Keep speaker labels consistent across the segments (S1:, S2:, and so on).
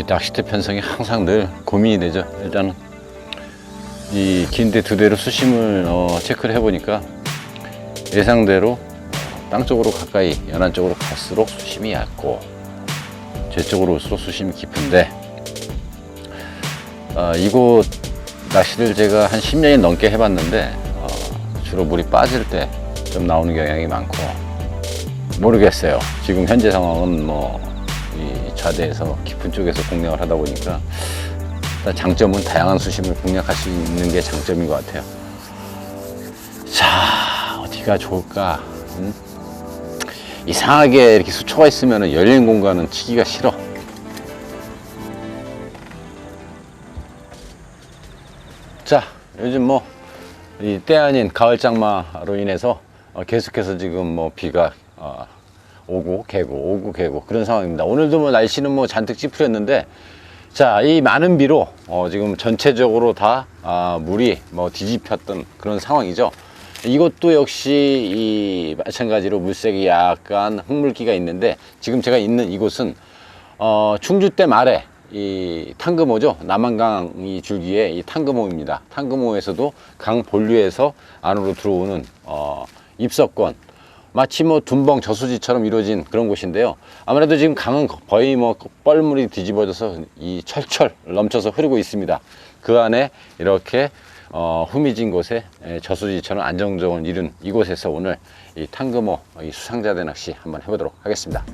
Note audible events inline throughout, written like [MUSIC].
S1: 이 낚싯대 편성이 항상 늘 고민이 되죠. 일단은 이 긴대 두 대로 수심을 어, 체크를 해보니까 예상대로 땅 쪽으로 가까이 연안 쪽으로 갈수록 수심이 얕고 제 쪽으로 올수록 수심이 깊은데 아, 이곳 낚시를 제가 한 10년이 넘게 해봤는데 어, 주로 물이 빠질 때 좀 나오는 경향이 많고 모르겠어요. 지금 현재 상황은 뭐이 좌대에서 깊은 쪽에서 공략을 하다 보니까 장점은 다양한 수심을 공략할 수 있는 게 장점인 것 같아요. 자 어디가 좋을까? 음? 이상하게 이렇게 수초가 있으면 열린 공간은 치기가 싫어. 자, 요즘 뭐, 이 때 아닌 가을 장마로 인해서 어, 계속해서 지금 뭐 비가 어, 오고 개고 오고 개고 그런 상황입니다. 오늘도 뭐 날씨는 뭐 잔뜩 찌푸렸는데 자, 이 많은 비로 어, 지금 전체적으로 다 아, 물이 뭐 뒤집혔던 그런 상황이죠. 이것도 역시 이 마찬가지로 물색이 약간 흙물기가 있는데 지금 제가 있는 이곳은 어, 충주때 말에 이 탕금호죠. 남한강 이 줄기에 이 탕금호입니다. 탕금호에서도 강 본류에서 안으로 들어오는 어, 입석권 마치 뭐 둔벙 저수지처럼 이루어진 그런 곳인데요. 아무래도 지금 강은 거의 뭐 뻘물이 뒤집어져서 이 철철 넘쳐서 흐르고 있습니다. 그 안에 이렇게 어, 후미진 곳에 에, 저수지처럼 안정적을 이룬 이곳에서 오늘 이 탕금호 이 수상자대 낚시 한번 해보도록 하겠습니다.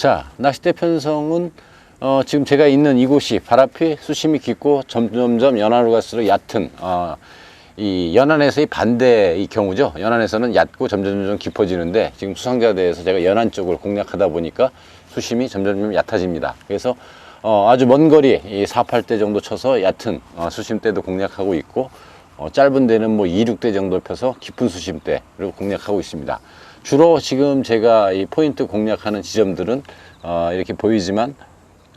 S1: 자, 낚싯대 편성은 어, 지금 제가 있는 이곳이 발 앞이 수심이 깊고 점점점 연안으로 갈수록 얕은 어, 이 연안에서의 반대의 경우죠. 연안에서는 얕고 점점점 깊어지는데 지금 수상자대에서 제가 연안 쪽을 공략하다 보니까 수심이 점점점 얕아집니다. 그래서 어, 아주 먼 거리 이 4, 8대 정도 쳐서 얕은 어, 수심대도 공략하고 있고 어, 짧은 데는 뭐 2, 6대 정도 펴서 깊은 수심대를 공략하고 있습니다. 주로 지금 제가 이 포인트 공략하는 지점들은 어, 이렇게 보이지만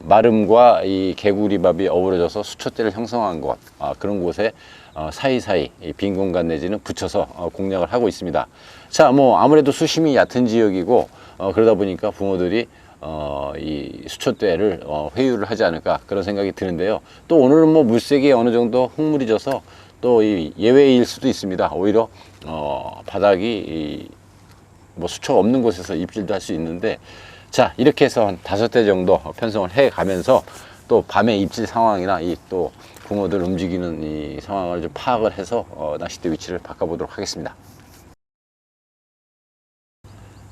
S1: 마름과 이 개구리밥이 어우러져서 수초대를 형성한 곳 아, 그런 곳에 어, 사이사이 이빈 공간 내지는 붙여서 어, 공략을 하고 있습니다. 자, 뭐 아무래도 수심이 얕은 지역이고 어, 그러다 보니까 붕어들이 어, 이 수초대를 어, 회유를 하지 않을까 그런 생각이 드는데요. 또 오늘은 뭐 물색이 어느 정도 흙물이 져서 또 이 예외일 수도 있습니다. 오히려 어, 바닥이 이, 뭐 수초가 없는 곳에서 입질도 할 수 있는데 자 이렇게 해서 한 다섯 대 정도 편성을 해 가면서 또 밤의 입질 상황이나 이 또 붕어들 움직이는 이 상황을 좀 파악을 해서 어, 낚싯대 위치를 바꿔보도록 하겠습니다.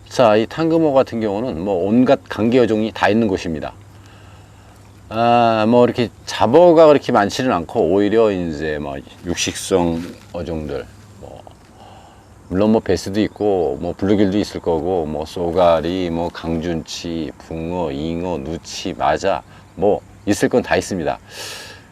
S1: 자, 이 탕금호 같은 경우는 뭐 온갖 강계 어종이 다 있는 곳입니다. 아, 뭐 이렇게 잡어가 그렇게 많지는 않고 오히려 이제 뭐 육식성 어종들 뭐 물론 뭐 베스도 있고 뭐 블루길도 있을 거고 뭐 쏘가리 뭐 강준치 붕어 잉어 누치 마자 뭐 있을 건 다 있습니다.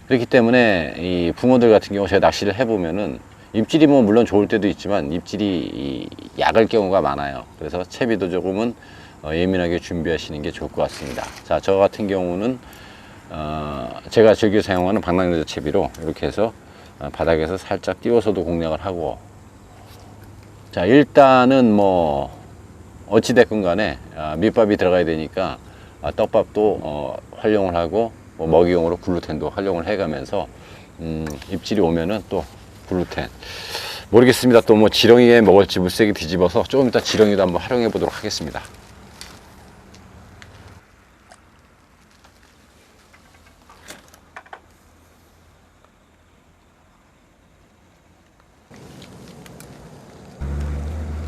S1: 그렇기 때문에 이 붕어들 같은 경우 제가 낚시를 해보면은 입질이 뭐 물론 좋을 때도 있지만 입질이 이 약할 경우가 많아요. 그래서 채비도 조금은 어, 예민하게 준비하시는 게 좋을 것 같습니다. 자 저 같은 경우는 어, 제가 즐겨 사용하는 방랑여자 채비로 이렇게 해서 어, 바닥에서 살짝 띄워서도 공략을 하고 자 일단은 뭐 어찌됐건 간에 아, 밑밥이 들어가야 되니까 아, 떡밥도 어, 활용을 하고 뭐 먹이용으로 글루텐도 활용을 해가면서 음, 입질이 오면은 또 글루텐. 모르겠습니다. 또 뭐 지렁이에 먹을지 물색이 뒤집어서 조금 이따 지렁이도 한번 활용해 보도록 하겠습니다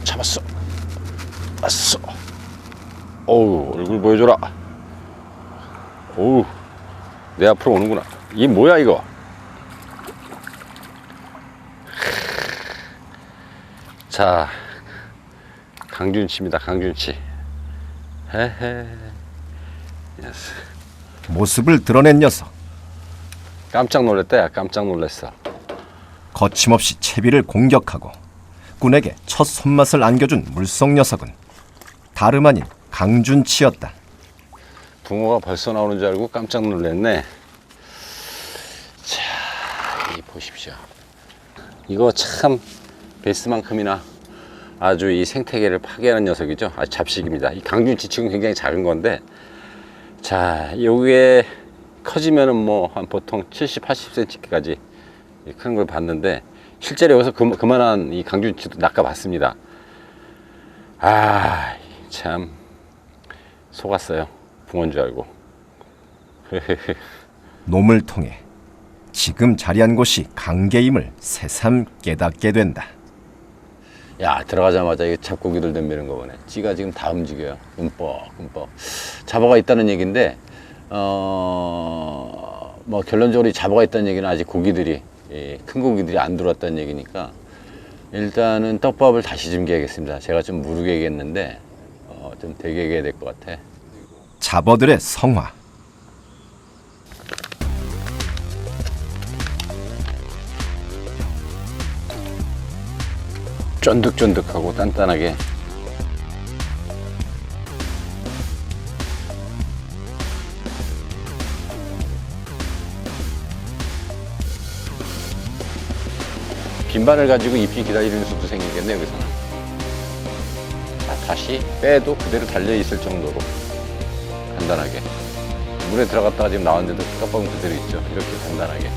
S1: 잡았어 왔어 어우 얼굴 보여줘라 어우 내 앞으로 오는구나 이게 뭐야 이거 자 강준치입니다 강준치 헤헤 예스.
S2: 모습을 드러낸 녀석.
S1: 깜짝 놀랐다, 야. 깜짝 놀랐어.
S2: 거침없이 채비를 공격하고 꾼에게 첫 손맛을 안겨준 물속 녀석은 다름 아닌 강준치였다.
S1: 붕어가 벌써 나오는 줄 알고 깜짝 놀랐네. 자, 이 보십시오. 이거 참 베스만큼이나 아주 이 생태계를 파괴하는 녀석이죠. 아, 잡식입니다. 이 강준치 치고는 굉장히 작은 건데, 자, 요게 커지면은 뭐 한 보통 70, 80cm까지 큰 걸 봤는데, 실제로 여기서 그, 그만한 이 강준치도 낚아봤습니다. 아, 참 속았어요. 붕어인 줄 알고. [LAUGHS]
S2: 놈을 통해 지금 자리한 곳이 강계임을 새삼 깨닫게 된다.
S1: 야 들어가자마자 이 잡고기들 덤비는 거 보네. 찌가 지금 다 움직여요. 끔뻑 끔뻑. 잡어가 있다는 얘기인데 어 뭐 결론적으로 이 잡어가 있다는 얘기는 아직 고기들이 이큰 고기들이 안 들어왔다는 얘기니까 일단은 떡밥을 다시 준비하겠습니다. 제가 좀 무르게겠는데 어, 좀 되게 해야 될 것 같아.
S2: 잡어들의 성화.
S1: 쫀득쫀득하고 단단하게 빈반을 가지고 입히 기다리는 수도 생기겠네 여기서는 자, 다시 빼도 그대로 달려있을 정도로 간단하게 물에 들어갔다가 지금 나왔는데도 깜빡은 그대로 있죠 이렇게 간단하게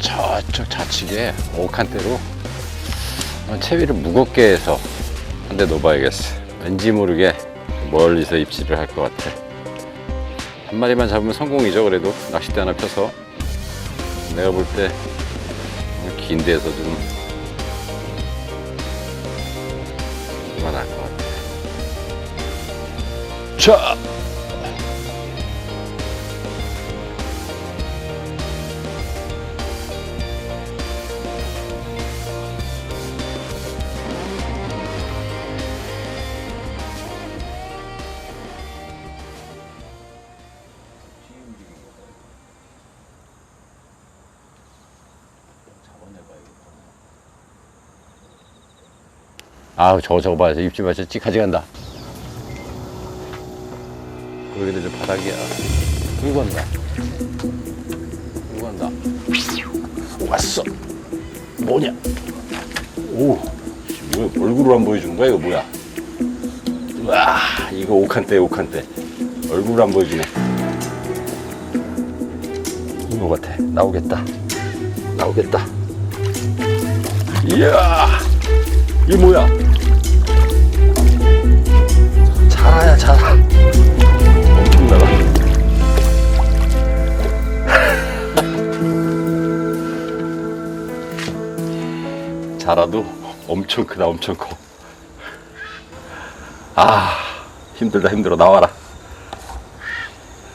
S1: 저쪽 좌측에 오칸대로 채비를 무겁게 해서 한대 놓아봐야겠어. 왠지 모르게 멀리서 입질을 할 것 같아. 한 마리만 잡으면 성공이죠. 그래도 낚싯대 하나 펴서 내가 볼 때 긴 데에서 좀 그만할 것 같아. 자. 아우 저거 저거 저 입질 봐저 찍 가져간다. 여기도 저 바닥이야. 끌고 간다. 끌고 간다. 왔어. 뭐냐? 오 씨, 뭐야. 얼굴을 안 보여주는 거야? 이거 뭐야? 와 이거 옥한대 옥한대 얼굴을 안 보여주네. 이거 같아. 나오겠다. 나오겠다. 이야! 이 뭐야? 자라야 자라. 엄청나다. 자라도 엄청 크다 엄청 커. 아 힘들다 힘들어 나와라.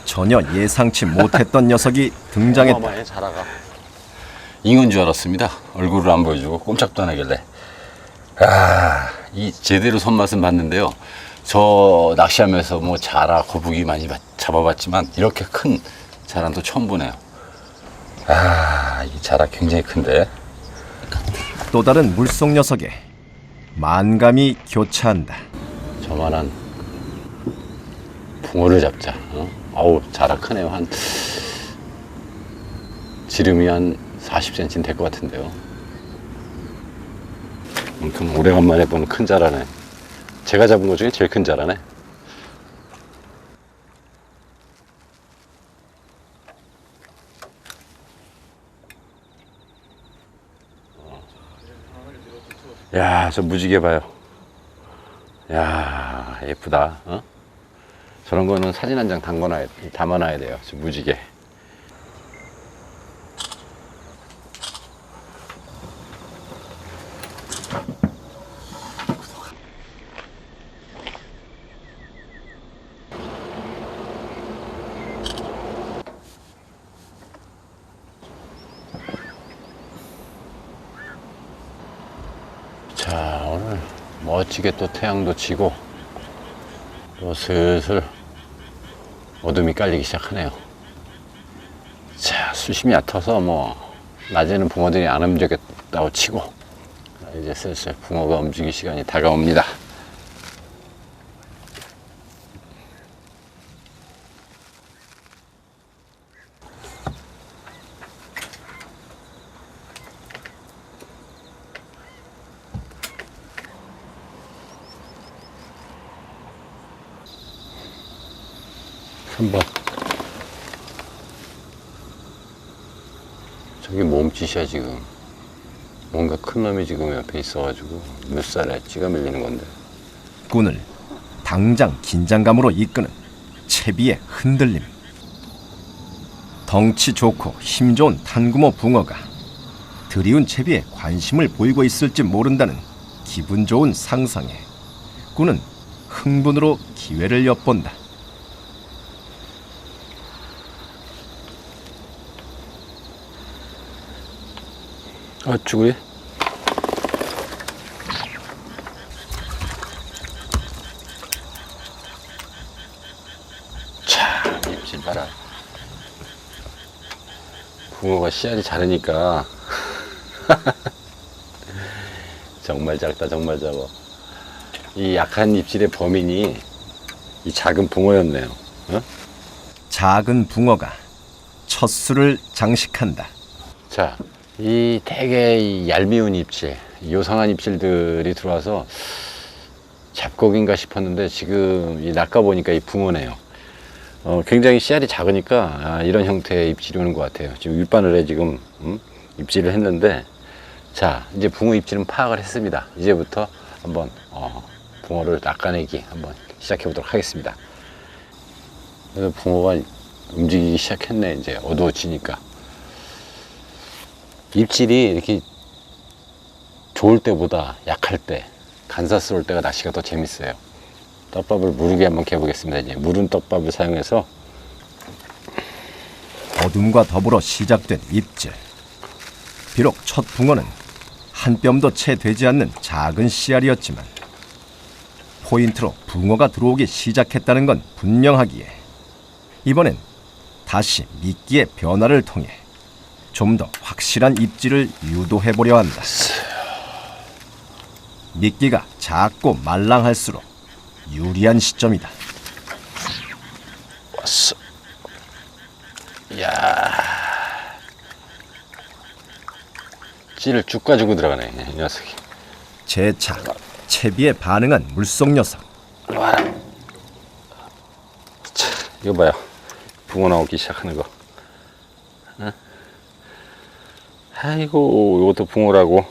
S2: 전혀 예상치 못했던 녀석이 등장했다.
S1: 어마어마해 자라가. 잉어인 줄 알았습니다. 얼굴을 안 보여주고 꼼짝도 안 하길래. 아, 이 제대로 손맛은 봤는데요. 저 낚시하면서 뭐 자라, 거북이 많이 봤- 잡아봤지만 이렇게 큰또 처음 보네요. 아, 이 자라 굉장히 큰데.
S2: 또 다른 물속 녀석에 만감이 교차한다.
S1: 저만한 붕어를 잡자. 어? 아우, 자라 크네요. 한 지름이 한 40cm 될 것 같은데요. 아무튼 오래간만에 보는 큰 자라네. 제가 잡은 것 중에 제일 큰 자라네. 야, 저 무지개 봐요. 야, 예쁘다. 어? 저런 거는 사진 한 장 담궈놔야, 담아놔야 돼요. 저 무지개. 자, 오늘 멋지게 또 태양도 지고 또 슬슬 어둠이 깔리기 시작하네요. 자, 수심이 얕아서 뭐 낮에는 붕어들이 안 움직였다고 치고 자, 이제 슬슬 붕어가 움직일 시간이 다가옵니다. 한번 저기 몸짓이야 지금 뭔가 큰 놈이 지금 옆에 있어가지고 물살에 찌가 밀리는 건데
S2: 꾼을 당장 긴장감으로 이끄는 채비의 흔들림. 덩치 좋고 힘 좋은 탄구모 붕어가 드리운 채비에 관심을 보이고 있을지 모른다는 기분 좋은 상상에 꾼은 흥분으로 기회를 엿본다.
S1: 쭈그리? 참 입질 봐라. 붕어가 씨알이 자르니까. [LAUGHS] 정말 작다 정말 작아. 이 약한 입질의 범인이 이 작은 붕어였네요. 어?
S2: 작은 붕어가 첫 수를 장식한다.
S1: 자, 이 되게 이 얄미운 입질, 요상한 입질들이 들어와서 잡곡인가 싶었는데 지금 이 낚아 보니까 이 붕어네요. 어, 굉장히 씨알이 작으니까 아, 이런 형태의 입질이 오는 것 같아요. 지금 윗바늘에 지금 음, 입질을 했는데 자, 이제 붕어 입질은 파악을 했습니다. 이제부터 한번 어, 붕어를 낚아내기 한번 시작해 보도록 하겠습니다. 붕어가 움직이기 시작했네. 이제 어두워지니까. 입질이 이렇게 좋을 때보다 약할 때, 간사스러울 때가 낚시가 더 재밌어요. 떡밥을 무르게 한번 개보겠습니다. 이제 무른 떡밥을 사용해서
S2: 어둠과 더불어 시작된 입질. 비록 첫 붕어는 한 뼘도 채 되지 않는 작은 씨알이었지만 포인트로 붕어가 들어오기 시작했다는 건 분명하기에 이번엔 다시 미끼의 변화를 통해 좀 더 확실한 입질을 유도해 보려 한다. 미끼가 작고 말랑할수록 유리한 시점이다.
S1: 왔어. 야 찌를 쭉 가지고 들어가네, 이 녀석이.
S2: 재차 채비에 반응한 물속 녀석.
S1: 자, 이거 봐요. 붕어 나오기 시작하는 거. 어? 아이고, 이것도 붕어라고.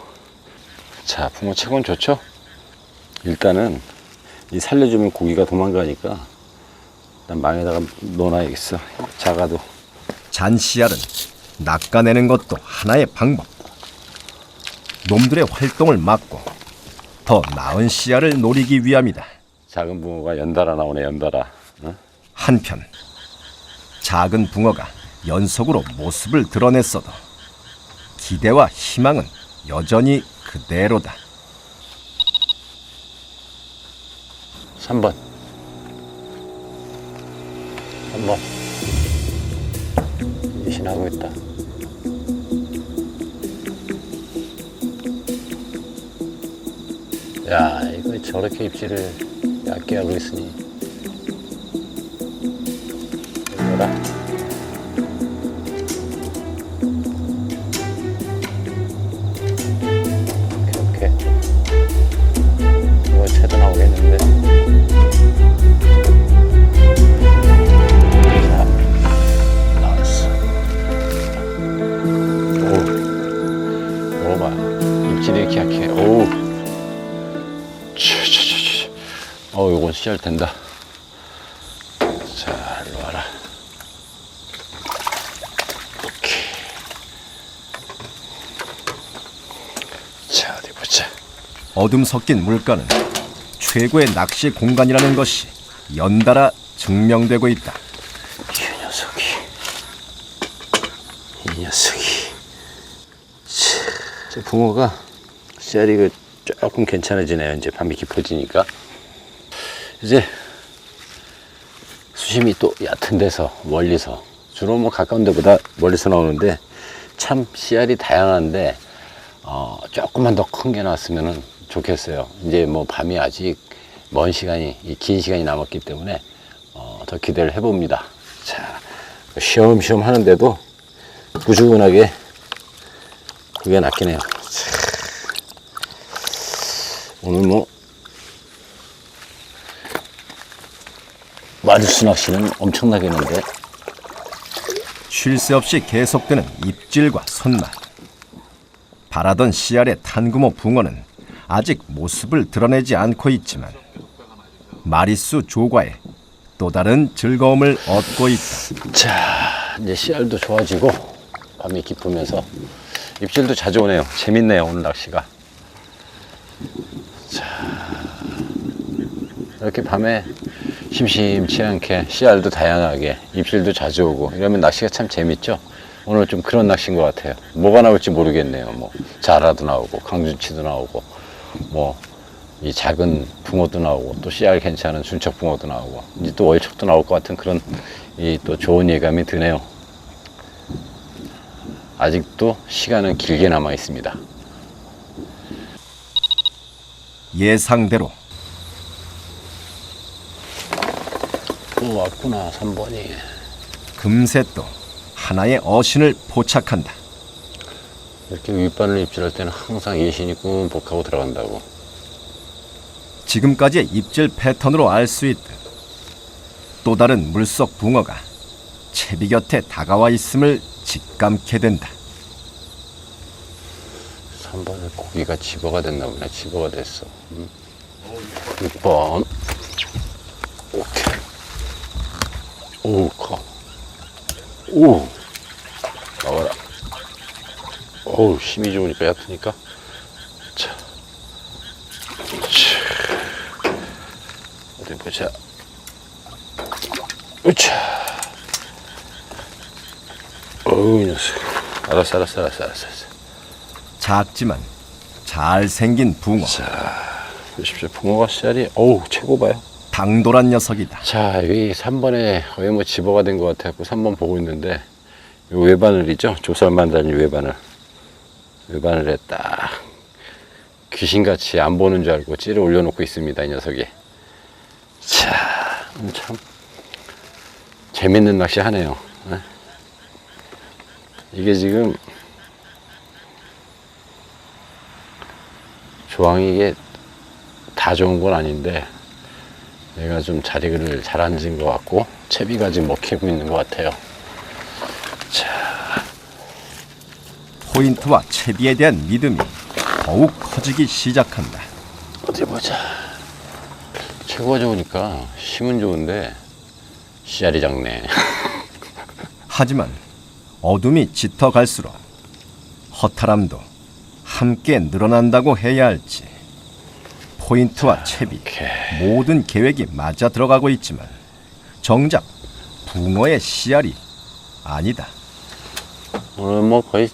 S1: 자, 붕어 채권 좋죠? 일단은 이 살려주면 고기가 도망가니까 일단 망에다가 넣어놔야겠어. 작아도.
S2: 잔씨알은 낚아내는 것도 하나의 방법. 놈들의 활동을 막고 더 나은 씨알을 노리기 위함이다.
S1: 작은 붕어가 연달아 나오네, 연달아. 어?
S2: 한편 작은 붕어가 연속으로 모습을 드러냈어도 기대와 희망은 여전히 그대로다.
S1: 3번. 3번. 이신하고 있다. 야, 이거 저렇게 입질을 얇게 하고 있으니. 씨알 된다. 자, 일로 와라. 오케이. 자, 어디 보자.
S2: 어둠 섞인 물가는 최고의 낚시 공간이라는 것이 연달아 증명되고 있다.
S1: 이 녀석이 이 녀석이 저 붕어가 씨알이 그 조금 괜찮아지네요. 이제 밤이 깊어지니까. 이제 수심이 또 얕은 데서 멀리서 주로 뭐 가까운 데보다 멀리서 나오는데 참 씨알이 다양한데 어, 조금만 더 큰 게 나왔으면 좋겠어요. 이제 뭐 밤이 아직 먼 시간이 이긴 시간이 남았기 때문에 어, 더 기대를 해봅니다. 자 쉬엄쉬엄 하는데도 꾸준하게 그게 낫긴 해요. 자, 오늘 뭐 마주스 낚시는 엄청나겠는데
S2: 쉴 새 없이 계속되는 입질과 손맛. 바라던 씨알의 탄구모 붕어는 아직 모습을 드러내지 않고 있지만 마리수 조과에 또 다른 즐거움을 얻고 있다.
S1: 자 이제 씨알도 좋아지고 밤이 깊으면서 입질도 자주 오네요 재밌네요 오늘 낚시가 자 이렇게 밤에 심심치 않게 씨알도 다양하게 입질도 자주 오고 이러면 낚시가 참 재밌죠 오늘 좀 그런 낚시인 것 같아요 뭐가 나올지 모르겠네요 뭐 자라도 나오고 강준치도 나오고 뭐 이 작은 붕어도 나오고 또 씨알 괜찮은 순척 붕어도 나오고 이제 또 월척도 나올 것 같은 그런 이 또 좋은 예감이 드네요. 아직도 시간은 길게 남아 있습니다.
S2: 예상대로
S1: 또 왔구나 3번이.
S2: 금세 또 하나의 어신을 포착한다.
S1: 이렇게 윗바늘 입질할 때는 항상 예신이 꿈뻑하고 들어간다고.
S2: 지금까지의 입질 패턴으로 알 수 있듯 또 다른 물속 붕어가 채비 곁에 다가와 있음을 직감게 된다.
S1: 3번에 고기가 집어가 됐나 보네. 집어가 됐어. 음. 6번. 오케이. 오, 커. 오. 나와라. 어우, 힘이 좋으니까 얕으니까. 자. 자. 어디 보자. 으차. 어우, 이 녀석. 알았어, 알았어, 알았어, 알았어. 알았어.
S2: 작지만 잘생긴 붕어.
S1: 보십시오. 붕어가 씨알이 어우 최고 봐요.
S2: 당돌한 녀석이다.
S1: 자 여기 3번에 거의 뭐 집어가 된 것 같아갖고 3번 보고 있는데 요 외바늘이죠. 조살만 달린 외바늘. 외바늘에 딱 귀신같이 안 보는 줄 알고 찌를 올려놓고 있습니다. 이 녀석이. 자, 음, 참 재밌는 낚시 하네요. 네. 이게 지금 조항이 이게 다 좋은 건 아닌데 내가 좀 자리를 잘 앉은 것 같고 채비가 지금 먹히고 있는 것 같아요.
S2: 포인트와 채비에 대한 믿음이 더욱 커지기 시작한다.
S1: 어디 보자. 최고가 좋으니까 힘은 좋은데 씨알이 작네. [LAUGHS]
S2: 하지만 어둠이 짙어갈수록 허탈함도 함께 늘어난다고 해야 할지 포인트와 채비 모든 계획이 맞아 들어가고 있지만 정작 붕어의 씨알이 아니다.
S1: 오늘 뭐 거의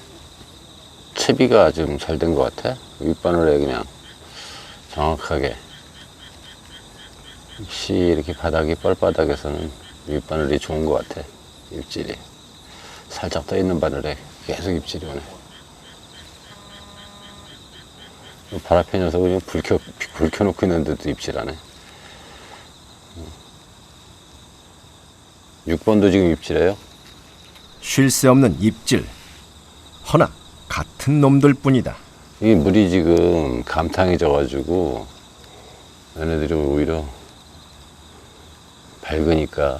S1: 채비가 좀 잘 된 것 같아. 윗바늘에 그냥 정확하게. 역시 이렇게 바닥이 뻘바닥에서는 윗바늘이 좋은 것 같아. 입질이. 살짝 떠 있는 바늘에 계속 입질이 오네. 발 앞에 녀석은 그냥 불 켜, 불 켜놓고 있는데도 입질하네. 6번도 지금 입질해요.
S2: 쉴 새 없는 입질. 허나 같은 놈들 뿐이다.
S1: 이 물이 지금 감탕해져가지고 얘네들이 오히려 밝으니까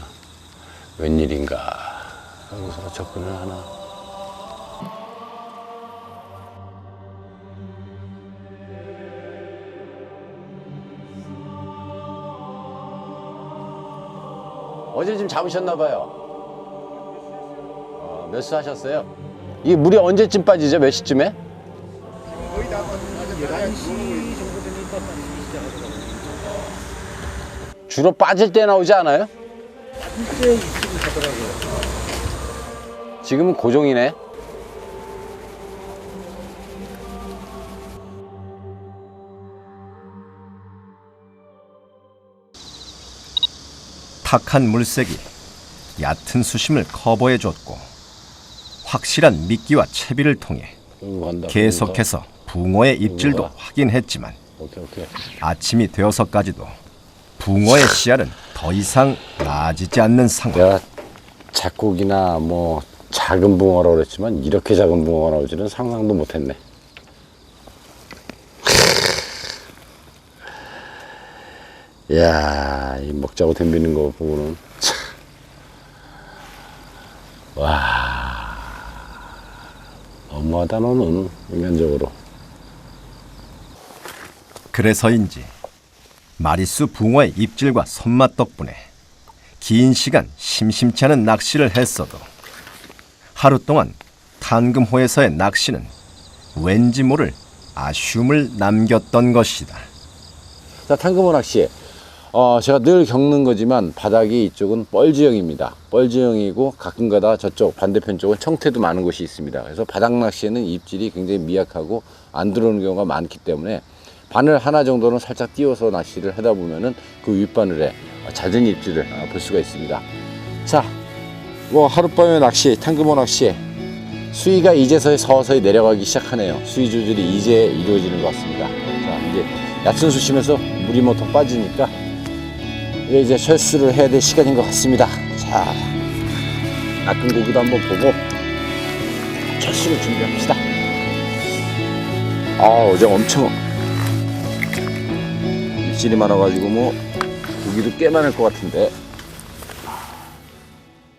S1: 웬일인가 하고서 접근을 하나. 어제 좀 잡으셨나 봐요. 어, 몇수 하셨어요? 이 물이 언제쯤 빠지죠? 몇 시쯤에? 주로 빠질 때 나오지 않아요? 지금은 고종이네.
S2: 탁한 물색이 얕은 수심을 커버해 줬고 확실한 미끼와 채비를 통해. 계속해서 붕어의 입질도. 확인했지만. 아침이 되어서까지도 붕어의 씨알은 더 이상 나아지지 않는 상황.
S1: 내가 작곡이나 뭐 작은 붕어라고 그랬지만 이렇게 작은 붕어가 나오지는 상상도 못했네. 이야, 이 먹자고 덤비는 거 보고는 참. 와, 너무하다 너는 인간적으로.
S2: 그래서인지 마리수 붕어의 입질과 손맛 덕분에 긴 시간 심심치 않은 낚시를 했어도 하루 동안 탄금호에서의 낚시는 왠지 모를 아쉬움을 남겼던 것이다.
S1: 자, 탕금호 낚시. 어, 제가 늘 겪는 거지만 바닥이 이쪽은 뻘지형입니다. 뻘지형이고 가끔가다 저쪽 반대편 쪽은 청태도 많은 곳이 있습니다. 그래서 바닥 낚시에는 입질이 굉장히 미약하고 안 들어오는 경우가 많기 때문에 바늘 하나 정도는 살짝 띄워서 낚시를 하다 보면은 그 윗바늘에 잦은 입질을 어, 볼 수가 있습니다. 자, 뭐 하룻밤의 낚시, 탕금호 낚시. 수위가 이제서야 서서히 내려가기 시작하네요. 수위 조절이 이제 이루어지는 것 같습니다. 자, 이제 얕은 수심에서 물이 모통 빠지니까 이게 이제 철수를 해야 될 시간인 것 같습니다. 자, 낚은 고기도 한번 보고 철수를 준비합시다. 아, 어제 엄청 입질이 많아가지고 뭐 고기도 꽤 많을 것 같은데